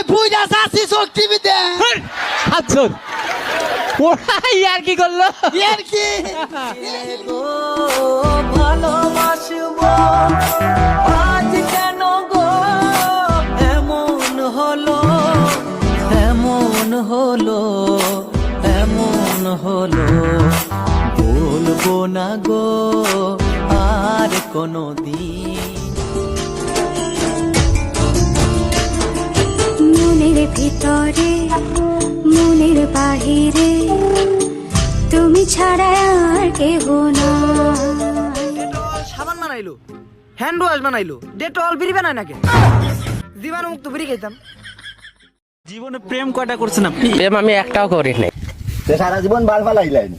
ওই বুইরা চাষি শক্তি বিদে আচ্ছা ওরা আর কি করল? এর কি? ভালোবাসবো আজ কেন গো? এমন হলো এমন হলো এমন হলো। বলব না গো আর কোনো দিন ভিতরে মনের বাহিরে। তুমি ছাড়া আর কেহ না। সাবান বানাইলো হ্যান্ড ওয়াশ বানাইলো ডেটল বিড়ি বানায় নাকি? জীবাণু মুক্ত বিড়ি খাইতাম। জীবনে প্রেম কয়টা করছেন আপনি? প্রেম আমি একটাও করি নাই সারা জীবন বাল ফালাইলেন।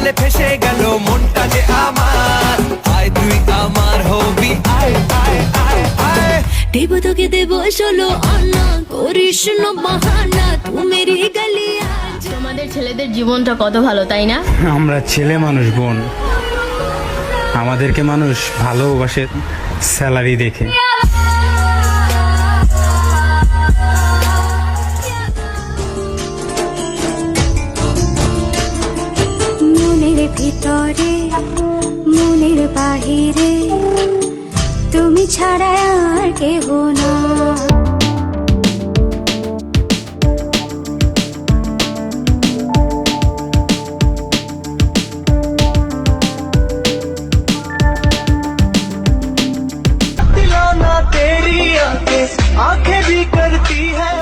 জালে ফেসে গেল মনটা যে আমার। আয় তুই আমার হবি। আয় আয় আয় আয়। দেব তোকে দেব ষোলো আনা করিস না বাহানা তু মেরি গলিয়া তোমাদের ছেলেদের জীবনটা কত ভালো তাই না? আমরা ছেলে মানুষ বোন। আমাদেরকে মানুষ ভালোবাসে স্যালারি দেখে। ভিতরে মনের বাহিরে তুমি ছাড়া আর কেহ না दिलो ना तेरी आंखें आंखें भी करती है बातें